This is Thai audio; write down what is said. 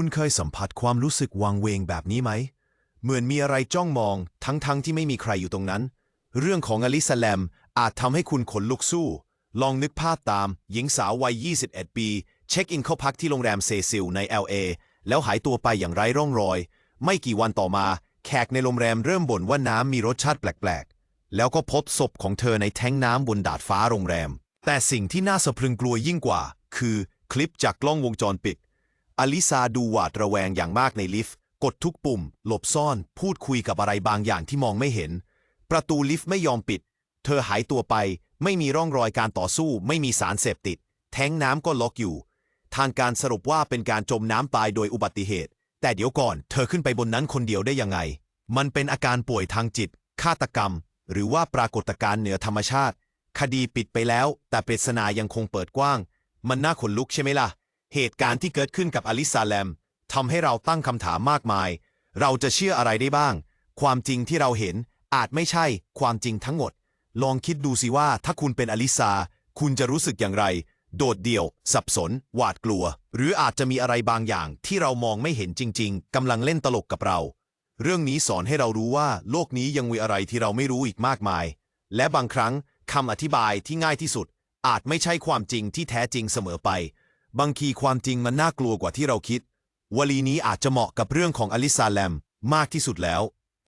คุณเคยสัมผัสความรู้สึกวังเวงแบบนี้ไหม เหมือนมีอะไรจ้องมอง ทั้งๆทที่ไม่มีใครอยู่ตรงนั้น เรื่องของอลิซาแลมอาจทำให้คุณขนลุกสู้ ลองนึกภาพตาม หญิงสาววัย 21 ปี เช็คอินเข้าพักที่โรงแรมเซซิลใน LA แล้วหายตัวไปอย่างไร้ร่องรอย ไม่กี่วันต่อมา แขกในโรงแรมเริ่มบ่นว่าน้ำมีรสชาติแปลกๆ แล้วก็พบศพของเธอในแท้งน้ำบนดาดฟ้าโรงแรม แต่สิ่งที่น่าสะพรึงกลัวยิ่งกว่า คือ คลิปจากกล้องวงจรปิด อลิซาดูหวาดระแวงอย่างมากในลิฟต์ กดทุกปุ่ม หลบซ่อน พูดคุยกับอะไรบางอย่างที่มองไม่เห็น ประตูลิฟต์ไม่ยอมปิด เธอหายตัวไป ไม่มีร่องรอยการต่อสู้ ไม่มีสารเสพติด แท้งน้ำก็ล็อกอยู่ ทางการสรุปว่าเป็นการจมน้ำตายโดยอุบัติเหตุ แต่เดี๋ยวก่อน เธอขึ้นไปบนนั้นคนเดียวได้ยังไง มันเป็นอาการป่วยทางจิต ฆาตกรรม หรือว่าปรากฏการณ์เหนือธรรมชาติ คดีปิดไปแล้ว แต่ปริศนายังคงเปิดกว้าง มันน่าขนลุกใช่ไหมล่ะ เหตุการณ์ที่เกิดขึ้นกับอลิซาแลมทำให้เราตั้งคำถามมากมาย เราจะเชื่ออะไรได้บ้าง ความจริงที่เราเห็นอาจไม่ใช่ความจริงทั้งหมด ลองคิดดูสิว่าถ้าคุณเป็นอลิซา คุณจะรู้สึกอย่างไร โดดเดี่ยว สับสน หวาดกลัว หรืออาจจะมีอะไรบางอย่างที่เรามองไม่เห็นจริง ๆกำลังเล่นตลกกับเรา เรื่องนี้สอนให้เรารู้ว่าโลกนี้ยังมีอะไรที่เราไม่รู้อีกมากมาย และบางครั้งคำอธิบายที่ง่ายที่สุด อาจไม่ใช่ความจริงที่แท้จริงเสมอไป บางทีความจริงมันน่ากลัวกว่าที่เราคิด วลีนี้อาจจะเหมาะกับเรื่องของอลิซาแลมมากที่สุดแล้ว